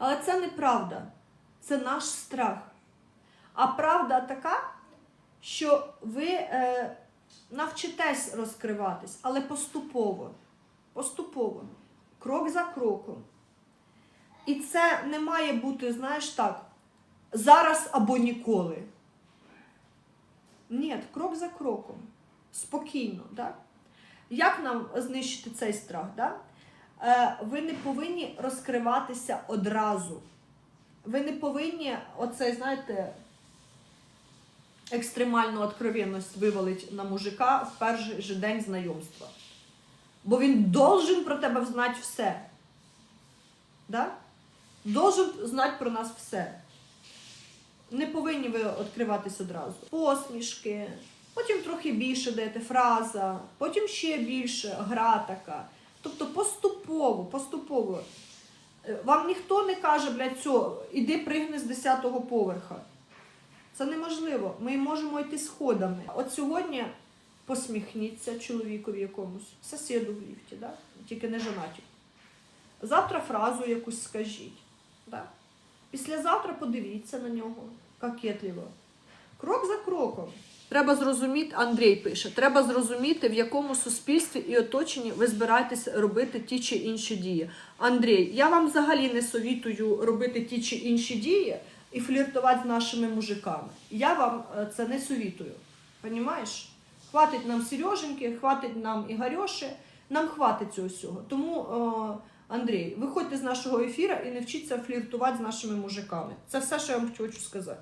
Але це неправда. Це наш страх. А правда така, що ви е, навчитесь розкриватись, але поступово. Поступово. Крок за кроком. І це не має бути, знаєш так, зараз або ніколи. Ні, крок за кроком. Спокійно. Да? Як нам знищити цей страх? Да? Е, ви не повинні розкриватися одразу. Ви не повинні оцей, знаєте, екстремальну откровенність вивалити на мужика в перший же день знайомства. Бо він должен про тебе знати все. Да? Должен знати про нас все. Не повинні ви відкриватись одразу. Посмішки, потім трохи більше даєте фраза, потім ще більше гра така. Тобто поступово, поступово. Е, Вам ніхто не каже, блядь, все, іди пригни з 10-го поверха. Це неможливо. Ми можемо йти сходами. От сьогодні посміхніться чоловікові якомусь, сусіду в ліфті, да? тільки не жонаті. Завтра фразу якусь скажіть. Да? Післязавтра подивіться на нього кокетливо. Крок за кроком. Треба зрозуміти, Андрій пише, треба зрозуміти, в якому суспільстві і оточенні ви збираєтесь робити ті чи інші дії. Андрій, я вам взагалі не совітую робити ті чи інші дії і фліртувати з нашими мужиками. Я вам е, це не совітую. Понімаєш? Хватить нам Сереженьки, хватить нам Ігорьоші, нам хватить цього всього. Тому, е, Андрій, виходьте з нашого ефіру і не вчіться фліртувати з нашими мужиками. Це все, що я вам хочу сказати.